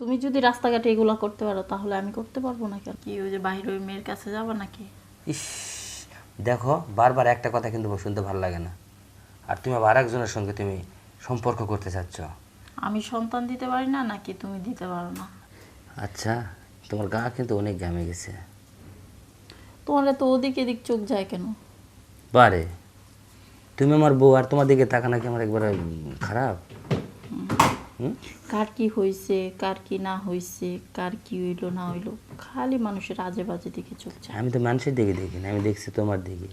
তুমি যদি রাস্তাঘাটে এগুলো করতে পারো তাহলে আমি করতে পারব না কেন? কি ওই যে বাইরে ওই মেয়ের কাছে যাব নাকি? ইস দেখো বারবার একটা কথা কিন্তু আমার শুনতে ভালো লাগে না। আর তুমি আবার আরেকজনের সঙ্গে তুমি সম্পর্ক করতে চাচ্ছ। আমি সন্তান দিতে পারি না নাকি তুমি দিতে পারো না? আচ্ছা তোমার গা কিন্তু অনেক ঘামে গেছে। তোমার তো ওদিক এদিক চোখ যায় কেন? বারে তুমি আমার বউ আর তোমার দিকে তাকানো কি আমার একবারে খারাপ? কার কি হয়েছে কার কি না হয়েছে কার কি হইল না হইল খালি মানুষের আজে বাজে দিকে চোখ যায় আমি তো মানুষের দিকে দেখি না আমি দেখছি তোমার দিকে।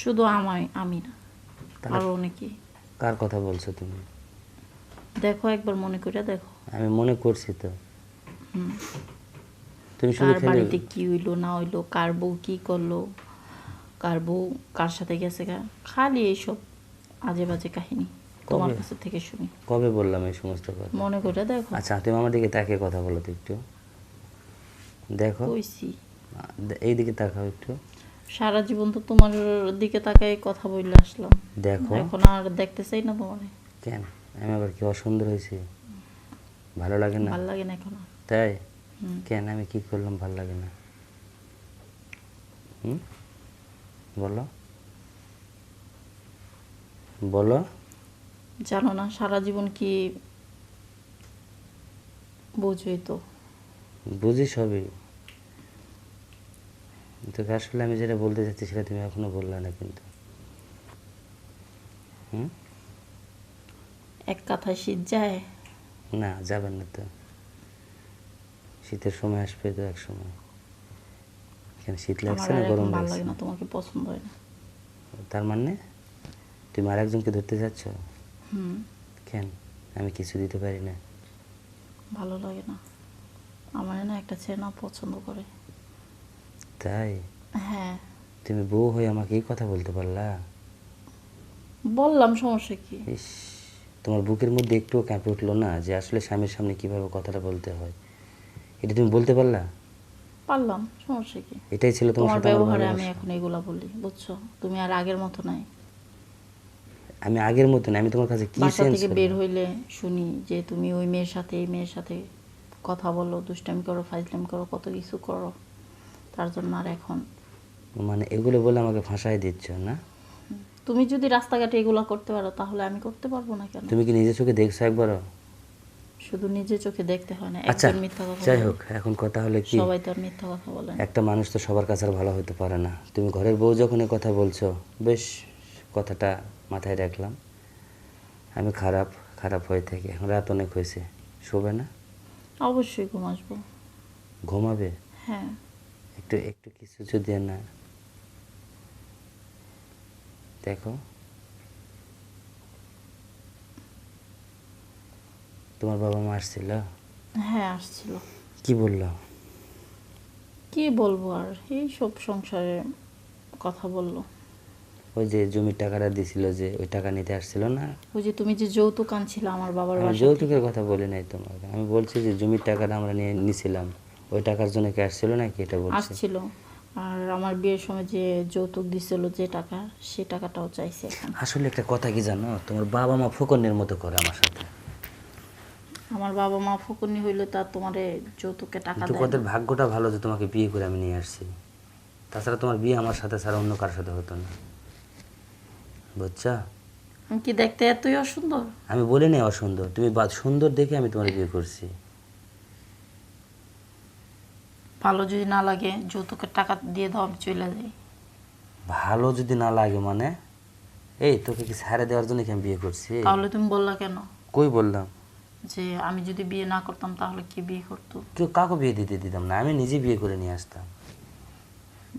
শুধু আমায় আমি না আরও অনেকে। কার কথা বলছো তুমি? দেখো একবার মনে করে দেখো। আমি মনে করছি তো। তুমি শুধু কার বাড়িতে কি হইল না হইল কার বউ কি করল কার বউ কার সাথে গেছে খালি এইসব আজে বাজে কাহিনী। তোমার? কাছে থেকে শুনি। কবে বললাম এই সমস্ত কথা? মনে করে দেখো। আচ্ছা তুমি আমার দিকে তাকিয়ে কথা বলো তো একটু। দেখো। কইছি। এই দিকে তাকাও একটু। সারা জীবন তো তোমার দিকে তাকাই কথা বললে আসলাম। দেখো। এখন আর দেখতে চাই না তোমার। কেন? আমি আবার কি অসুন্দর হয়েছি? ভালো লাগে না? ভালো লাগে না এখন তাই? কেন আমি কি করলাম ভালো লাগে না? হুম? বলো। বলো। জানো না সারা জীবন কি বুঝই তো। বুঝি সবই। তোকে আসলে আমি যেটা বলতে চাচ্ছি সেটা তুমি এখনও বললে না কিন্তু। হুম? এক কথায় শীত যায়? না যাবেন না তো। শীতের সময় আসবে তো এক সময়। এখানে শীত লাগছে না গরম লাগছে। না তোমাকে পছন্দ হয় না। তার মানে? তুমি আরেকজনকে ধরতে যাচ্ছ? হুম। কেন? আমি কিছু দিতে পারি না। ভালো লাগে না। আমার না একটা ছেলে না পছন্দ করে। তাই? হ্যাঁ। তুমি বউ হয়ে আমাকে এই কথা বলতে পারলা? বললাম সমস্যা কি? ইস তোমার বুকের মধ্যে একটুও কাঁপে উঠল না যে আসলে স্বামীর সামনে কীভাবে কথাটা বলতে হয়? এটা তুমি বলতে পারলা? পারলাম সমস্যা কি? এটাই ছিল তোমার সাথে ব্যবহারে আমি এখন এগুলা বলি বুঝছ? তুমি আর আগের মতো নাই। আমি আগের মতন আমি তোমার কাছে কি বাসা চেঞ্জ থেকে বের হইলে শুনি যে তুমি ওই মেয়ের সাথে এই মেয়ের সাথে কথা বলো দুষ্টামি করো ফাইজলামি করো কত কিছু করো। তার জন্য আর এখন। মানে এগুলো বলে আমাকে ফাঁসাই দিচ্ছ না? তুমি যদি রাস্তাঘাটে এগুলা করতে পারো তাহলে আমি করতে পারব না কেন? তুমি কি নিজে চোখে দেখছ একবারও? শুধু নিজে চোখে দেখতে হয় না আচ্ছা একজন মিথ্যা কথা যাই বলে। হোক এখন কথা হলো কি? সবাই তো আর মিথ্যা কথা বলে না। একটা মানুষ তো সবার কাছে আর ভালো হতে পারে না। তুমি ঘরের বউ যখন কথা বলছো বেশ। কথাটা মাথায় রাখলাম। আমি খারাপ খারাপ হয়ে থাকি। এখন রাত অনেক হয়েছে। শোবে না? অবশ্যই ঘুম আসব। ঘুমাবে? হ্যাঁ। একটু একটু কিছু যদি না দেখো। তোমার বাবা মা আসছিল? হ্যাঁ আসছিল। কি বলল? কি বলব আর? এই সব সংসারে কথা বলল। ওই যে জমির টাকাটা দিছিল যে ওই টাকা নিতে আসছিল না। ওই যে তুমি যে যৌতুক আনছিল আমার বাবার আমি যৌতুকের কথা বলি নাই তোমাকে। আমি বলছি যে জমির টাকাটা আমরা নিয়ে নিছিলাম। ওই টাকার জন্য কি আসছিল নাকি এটা বলছি? আসছিল। আর আমার বিয়ের সময় যে যৌতুক দিছিল যে টাকা সে টাকাটাও চাইছে আসলে একটা কথা কি জানো? তোমার বাবা মা ফকনের মতো করে আমার সাথে। আমার বাবা মা ফকুনি হইলে তার তোমারে যৌতুকে টাকা দেয় ওদের ভাগ্যটা ভালো যে তোমাকে বিয়ে করে আমি নিয়ে আসছি। তাছাড়া তোমার বিয়ে আমার সাথে ছাড়া অন্য কারোর সাথে হতো না। বুঝছা? আমি কি দেখতে এতই অসুন্দর? আমি বলি নাই অসুন্দর তুমি বা- সুন্দর দেখে আমি তোমার বিয়ে করছি। ভালো যদি না লাগে যৌতুকের টাকা দিয়ে দাও আমি চলে যাই। ভালো যদি না লাগে মানে? এই তোকে কি ছাড়ে দেওয়ার জন্য কি আমি বিয়ে করছি? তাহলে তুমি বললা কেন? কই বললাম? যে আমি যদি বিয়ে না করতাম তাহলে কি বিয়ে করতো? কেউ কাউকে বিয়ে দিতে দিতাম না আমি নিজে বিয়ে করে নিয়ে আসতাম।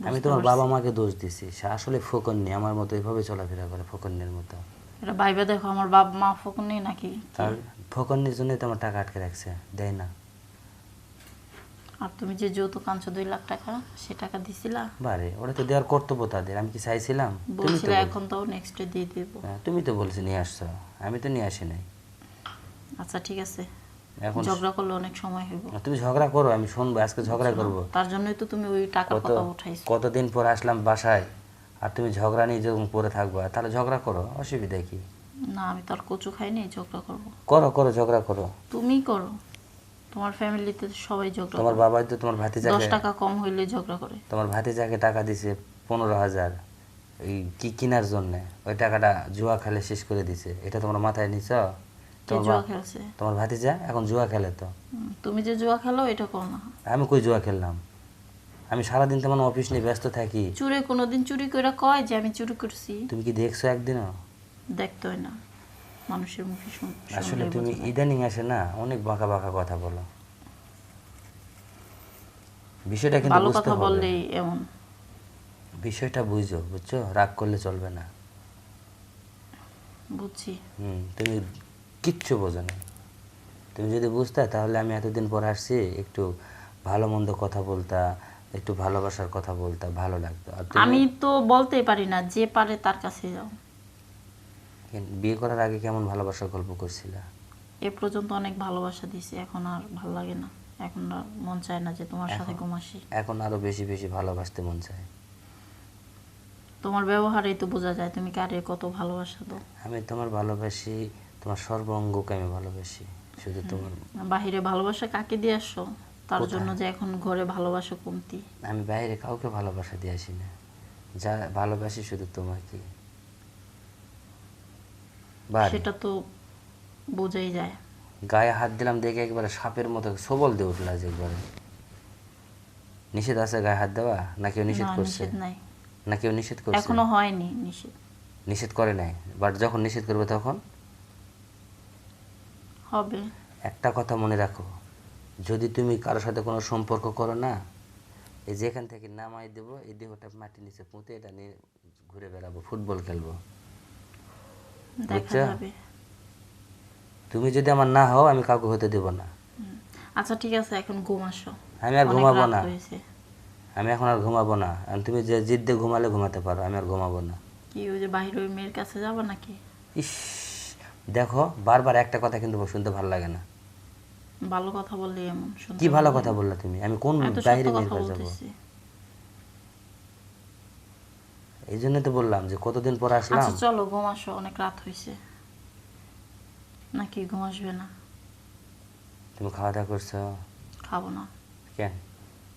আমি তোমার। বাবা মাকে দোষ দিছি সে আসলে ফোকন্নি আমার মতো এভাবে চলাফেরা করে ফোকন্নের মতো। এটা ভাইবে দেখো আমার বাবা মা ফকুনি নাকি? আর ফোকন্নির জন্যই তো আমার টাকা আটকে রাখছে দেয় না। আর তুমি যে যৌতুক আনছো দুই লাখ টাকা সে টাকা দিছিলা? বারে ওরা তো দেওয়ার কর্তব্য তাদের আমি কি চাইছিলাম? তুমি তো বলছিলে এখন তাও নেক্সট ডে দিয়ে দেবো। হ্যাঁ, তুমি তো বলছি নিয়ে আসছো আমি তো নিয়ে আসি নাই। আচ্ছা ঠিক আছে। এখন ঝগড়া করলে অনেক সময় তুমি ঝগড়া করো আমি শুনব আজকে ঝগড়া করব। তার জন্যই তো তুমি ওই টাকার কথা উঠাইছো। কতদিন পর আসলাম বাসায় আর তুমি ঝগড়া নিয়ে যখন পরে থাকবা তাহলে ঝগড়া করো অসুবিধা কি? না আমি তো আর কচু খাইনি ঝগড়া করব। করো করো ঝগড়া করো। তুমি করো। তোমার ফ্যামিলিতে সবাই ঝগড়া তোমার। বাবাই তো তোমার ভাতিজাকে টাকা কম হইলে ঝগড়া করে। তোমার ভাতিজাকে টাকা দিছে পনেরো হাজার এই কি কেনার জন্য? ওই টাকাটা জুয়া খেলে শেষ করে দিছে। এটা তোমার মাথায় নিছ? তোমার তোমার ভাতিজা এখন জুয়া খেলে তো। তুমি যে জুয়া খেলো এটা কর না। আমি কই জুয়া খেললাম? আমি সারাদিন তেমন অফিস নিয়ে ব্যস্ত থাকি। চুরি কোনোদিন চুরি করে কয় যে আমি চুরি করছি? তুমি কি দেখছ একদিনও? দেখতে হয় না। মানুষের মুখে শুন- আসলে তুমি ইদানিং আসে না অনেক বাঁকা বাঁকা কথা বলো। বিষয়টা কিন্তু ভালো কথা হবে। বললেই এমন। বিষয়টা বুঝো বুঝছ? রাগ করলে চলবে না। বুঝছি। হুম তুমি কিচ্ছু বোঝো না। তুমি যদি বুঝতে তাহলে আমি এতদিন পর আসছি একটু ভালো মন্দ কথা বলতা একটু ভালোবাসার কথা বলতা ভালো লাগতো। আমি তো বলতেই পারি না যে পারে তার কাছে যাও। বিয়ে করার আগে কেমন ভালোবাসার গল্প করছিলা? এ পর্যন্ত অনেক ভালোবাসা দিছি এখন আর ভালো লাগে না। এখন আর মন চায় না যে তোমার সাথে ঘুমাসি। এখন আরও বেশি বেশি ভালোবাসতে মন চায়। তোমার ব্যবহারেই তো বোঝা যায় তুমি কারে কত ভালোবাসা দাও। আমি তোমার ভালোবাসি তোমার সর্বাঙ্গকে আমি ভালোবাসি? শুধু তোমার বাহিরে ভালোবাসা কাকে দিয়ে আসছো তার জন্য যে এখন ঘরে ভালোবাসা কমতি। আমি বাইরে কাউকে ভালোবাসা দিয়ে আসি না। যা ভালোবাসি শুধু তোমাকে। সেটা তো বোঝাই যায়। গায়ে হাত দিলাম দেখে একবারে সাপের মতো সবল দিয়ে উঠল আজ একবারে। নিষেধ আছে গায়ে হাত দেওয়া? না কেউ নিষেধ করছে? না কেউ নিষেধ করছে? এখনও হয়নি নিষেধ। নিষেধ করে নাই। বাট যখন নিষেধ করবে তখন? হবে। একটা কথা মনে রাখো যদি তুমি কারোর সাথে কোনো সম্পর্ক করো না এই যেখান থেকে নামাই দেবো এই দেহটা মাটির নিচে পুঁতে এটা নিয়ে ঘুরে বেড়াবো ফুটবল খেলব। বুঝছ? তুমি যদি আমার না হও আমি কাউকে হতে দেব না। আচ্ছা ঠিক আছে এখন ঘুম আসো। আমি আর ঘুমাবো না। আমি এখন আর ঘুমাবো না। আর তুমি যে জিদ্দে ঘুমালে ঘুমাতে পারো আমি আর ঘুমাবো না। কি ওই যে বাহির ওই মেয়ের কাছে যাব নাকি? ইস। দেখো বারবার একটা কথা কিন্তু শুনতে ভালো লাগে না। ভালো কথা বললে এমন কি ভালো কথা বললা তুমি? আমি কোন বাইরে কথা কাছে যাব? এই জন্য তো বললাম যে কতদিন পর আসলাম? আচ্ছা চলো ঘুম আসো অনেক রাত হয়েছে নাকি ঘুম আসবে না? তুমি খাওয়া দাওয়া করছ? খাব না। কেন?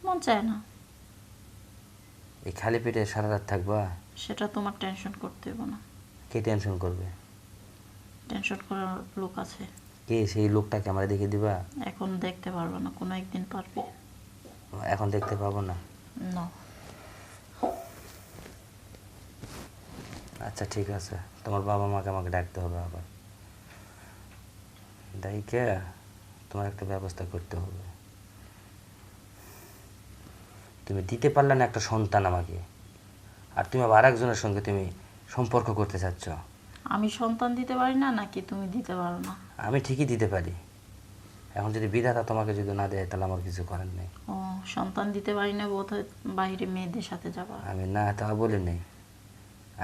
মন চায় না। এই খালি পেটে সারা রাত থাকবা? সেটা তোমার টেনশন করতে হবে না। কে টেনশন করবে? টেনশন করার লোক আছে। কে সেই লোকটাকে আমরা দেখে দিবা? এখন দেখতে পারবে না কোনো একদিন পারবে। এখন দেখতে পাবো না? না। আচ্ছা ঠিক আছে। তোমার বাবা মাকে আমাকে ডাকতে হবে আবার। ডাইকে তোমার একটা ব্যবস্থা করতে হবে। তুমি দিতে পারলে না একটা সন্তান আমাকে। আর তুমি আবার আরেকজনের সঙ্গে তুমি সম্পর্ক করতে চাচ্ছ। আমি সন্তান দিতে পারি না নাকি তুমি দিতে পারো না? আমি ঠিকই দিতে পারি। এখন যদি বিধাতা তোমাকে যদি না দেয় তাহলে আমার কিছু করার নেই। ও সন্তান দিতে পারি না বোধ বাইরে মেয়েদের সাথে যাবা। আমি না তা বলি নেই।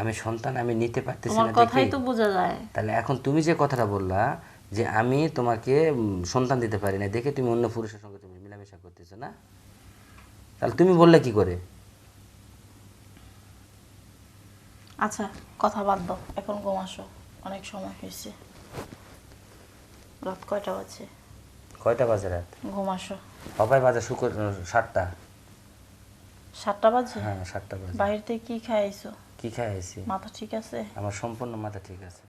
আমি সন্তান আমি নিতে পারতেছি না কথাই তো বোঝা যায়। তাহলে এখন তুমি যে কথাটা বললা যে আমি তোমাকে সন্তান দিতে পারি না দেখে তুমি অন্য পুরুষের সঙ্গে তুমি মেলামেশা করতেছো না? তাহলে তুমি বললে কি করে? আচ্ছা কথা বাদ দাও। এখন ঘুম আসো। অনেক সময় হয়েছে। রাত কয়টা বাজে? কয়টা বাজে রাত? ঘুম আসো। সবাই বাজে? শুকর সাতটা। সাতটা বাজে? হ্যাঁ সাতটা বাজে। বাইরে থেকে কি খাইছো? কি খাইছি? মাথা ঠিক আছে? আমার সম্পূর্ণ মাথা ঠিক আছে।